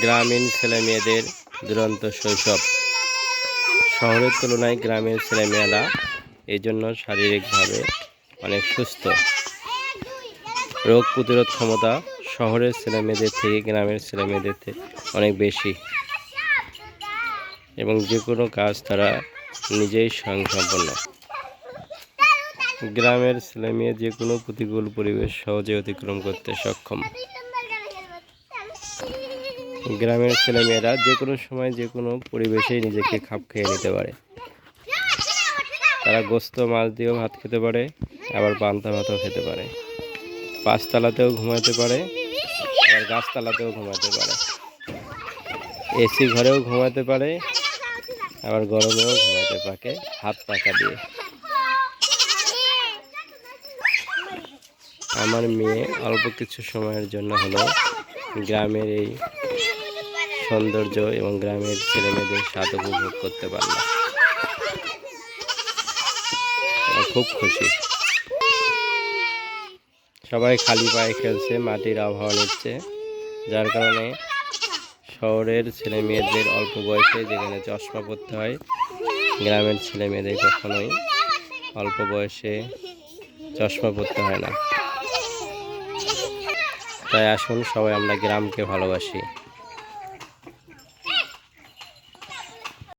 গ্রামীণ ছেলে মেয়েদের দুরন্ত শৈশব। শহরের তুলনায় গ্রামের ছেলেমেয়েরা এই জন্য শারীরিকভাবে অনেক সুস্থ। রোগ প্রতিরোধ ক্ষমতা শহরের ছেলেমেয়েদের থেকে গ্রামের ছেলেমেয়েদের থেকে অনেক বেশি। এবং যে কোনো কাজ তারা নিজেই স্বয়ংসম্পন্ন। গ্রামের ছেলেমেয়ে যে কোনো প্রতিকূল পরিবেশ সহজে অতিক্রম করতে সক্ষম। গ্রামের ছেলেমেয়েরা যে কোনো সময় যে কোনো পরিবেশেই নিজেকে খাপ খেয়ে নিতে পারে। তারা গোস্ত, মাছ দিয়েও ভাত খেতে পারে, আবার পান্তা ভাতও খেতে পারে। পাঁচতলাতেও ঘুমাতে পারে, আবার গাছতলাতেও ঘুমাতে পারে। এসি ঘরেও ঘুমাতে পারে, আবার গরমেও ঘুমাতে পারে হাত পাকা দিয়ে। আমার মেয়ে অল্প কিছু সময়ের জন্য হলো গ্রামের এই সৌন্দর্য এবং গ্রামের ছেলেমেয়েদের স্বাদ উপভোগ করতে পারলাম। খুব খুশি। সবাই খালি পায়ে খেলছে, মাটির আবহাওয়া নিচ্ছে, যার কারণে শহরের ছেলে মেয়েদের অল্প বয়সে যেখানে চশমা পরতে হয়, গ্রামের ছেলে মেয়েদের কখনোই অল্প বয়সে চশমা পরতে হয় না। তাই আসুন সবাই আমরা গ্রামকে ভালোবাসি।